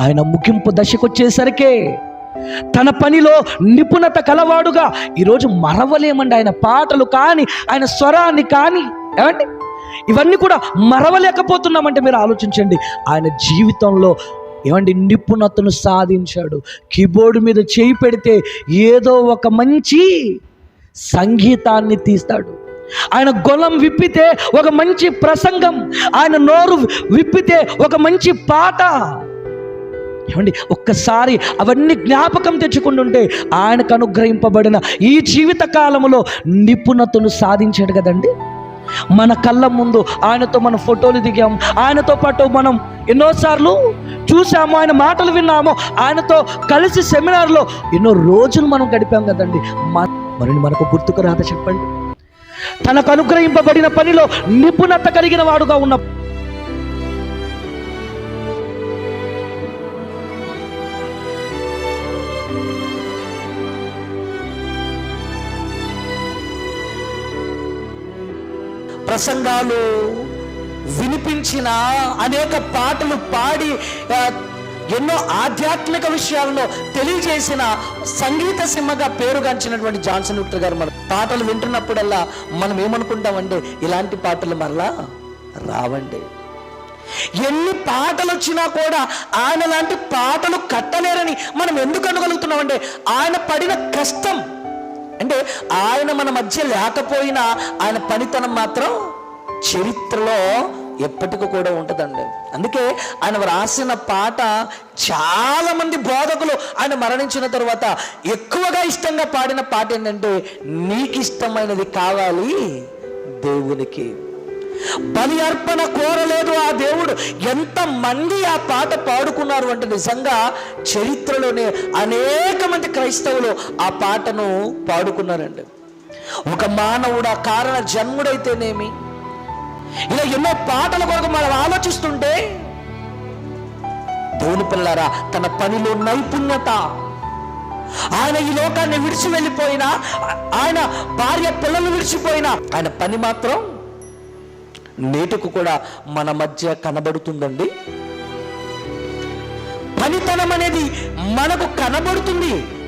ఆయన ముగింపు దశకు వచ్చేసరికే తన పనిలో నిపుణత కలవాడుగా ఈరోజు మరవలేమండి ఆయన పాటలు కానీ ఆయన స్వరాన్ని కానీ. ఏమండి? ఇవన్నీ కూడా మరవలేకపోతున్నామంటే మీరు ఆలోచించండి. ఆయన జీవితంలో ఏమండి నిపుణతను సాధించాడు. కీబోర్డు మీద చేయి పెడితే ఏదో ఒక మంచి సంగీతాన్ని తీస్తాడు. ఆయన గొలం విప్పితే ఒక మంచి ప్రసంగం. ఆయన నోరు విప్పితే ఒక మంచి పాట. ఏమండి? ఒక్కసారి అవన్నీ జ్ఞాపకం తెచ్చుకుంటుంటే ఆయనకు అనుగ్రహింపబడిన ఈ జీవిత కాలంలో నిపుణతను సాధించాడు కదండి? మన కళ్ళ ముందు ఆయనతో మన ఫోటోలు దిగాం. ఆయనతో పాటు మనం ఎన్నోసార్లు చూసాము ఆయన మాటలు విన్నాము. ఆయనతో కలిసి సెమినార్లో ఎన్నో రోజులు మనం గడిపాం కదండి? మ- మరి మనకు గుర్తుకు రాత చెప్పండి? తనకు అనుగ్రహింపబడిన పనిలో నిపుణత కలిగిన వాడుగా ఉన్న ప్రసంగాలు వినిపించిన అనేక పాటలు పాడి ఎన్నో ఆధ్యాత్మిక విషయాలను తెలియజేసిన సంగీత సింహగా పేరుగాంచినటువంటి జాన్సన్ విక్టర్ గారు మన పాటలు వింటున్నప్పుడల్లా మనం ఏమనుకుంటామండి? ఇలాంటి పాటలు మరలా రావండి. ఎన్ని పాటలు వచ్చినా కూడా ఆయన లాంటి పాటలు కట్టలేరని మనం ఎందుకు అనగలుగుతున్నామంటే ఆయన పడిన కష్టం అంటే ఆయన మన మధ్య లేకపోయినా ఆయన పనితనం మాత్రం చరిత్రలో ఎప్పటికీ కూడా ఉంటుందండి. అందుకే ఆయన రాసిన పాట చాలామంది బోధకులు ఆయన మరణించిన తర్వాత ఎక్కువగా ఇష్టంగా పాడిన పాట ఏంటంటే నీకు ఇష్టమైనది కావాలి దేవునికి. బలి అర్పణ కోరలేదు ఆ దేవుడు. ఎంత మంది ఆ పాట పాడుకున్నారు అంటే నిజంగా చరిత్రలోనే అనేక మంది క్రైస్తవులు ఆ పాటను పాడుకున్నారండి. ఒక మానవుడు ఆ కారణ జన్ముడైతేనేమి? ఇలా ఎన్నో పాటల కొరకు మనం ఆలోచిస్తుంటే దేవుని పిల్లారా తన పనిలో నైపుణ్యత ఆయన ఈ లోకాన్ని విడిచి వెళ్ళిపోయినా ఆయన భార్య పిల్లలు విడిచిపోయినా ఆయన పని మాత్రం నేటికి కూడా మన మధ్య కనబడుతుందండి. పనితనం అనేది మనకు కనబడుతుంది.